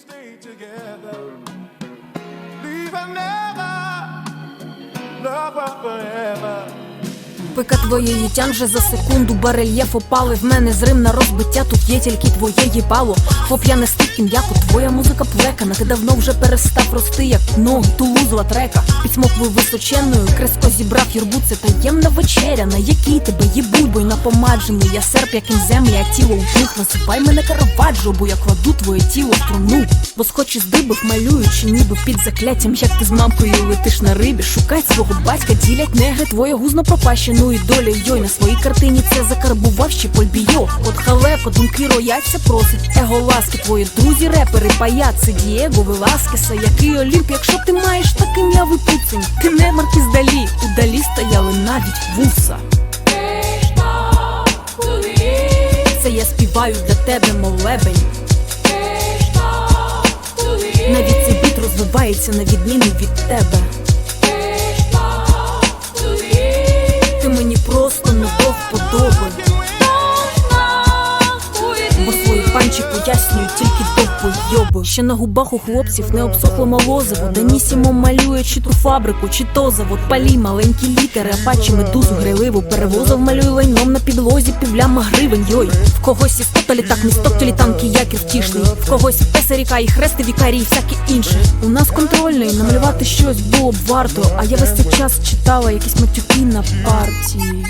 stay together. Leave her never, Пика твоєї тян вже за секунду барельєф опали. В мене зрим на розбиття, тут є тільки твоє їбало. Хоп, я не стик м'яко, твоя музика плекана Ти давно вже перестав рости, як ноги тулузова трека. Під смоквою височенною креско зібрав юрбу. Це таємна вечеря, на якій тебе Бо й напомаджений, я серп, як землі, а тіло у них Насипай мене караваджо, бо я кладу твоє тіло в труну. Бо схочі з дибих малюючи, ніби під закляттям Як ти з мамкою летиш на рибі, шукай свого батька, ділять негри твоє гузно пропащену і доля йой на своїй картині. Це закарбував ще польбійо. От халеко, думки рояться просить Его ласки, твої друзі, репери, паяци Дієго, Веласкеса, який Олімп, якщо ти маєш таким я випуцень Ти не маркіз далі, удалі стояли навіть вуса. Це я співаю для тебе, молебень Навіть цей біт розвивається на відміну від тебе тільки довбойоби Ще на губах у хлопців не обсохло молозиво Денісімо малює чи ту фабрику, чи то завод Палі маленькі літери, апачі медузу гриливу Перевозив малює лайном на підлозі півляма гривень. Йой, в когось із тоталі так місток танки, якір втішний В когось песа ріка і хрести вікарі і всяке інше У нас контрольний, намалювати щось було б варто. А я весь цей час читала якісь матюки на партії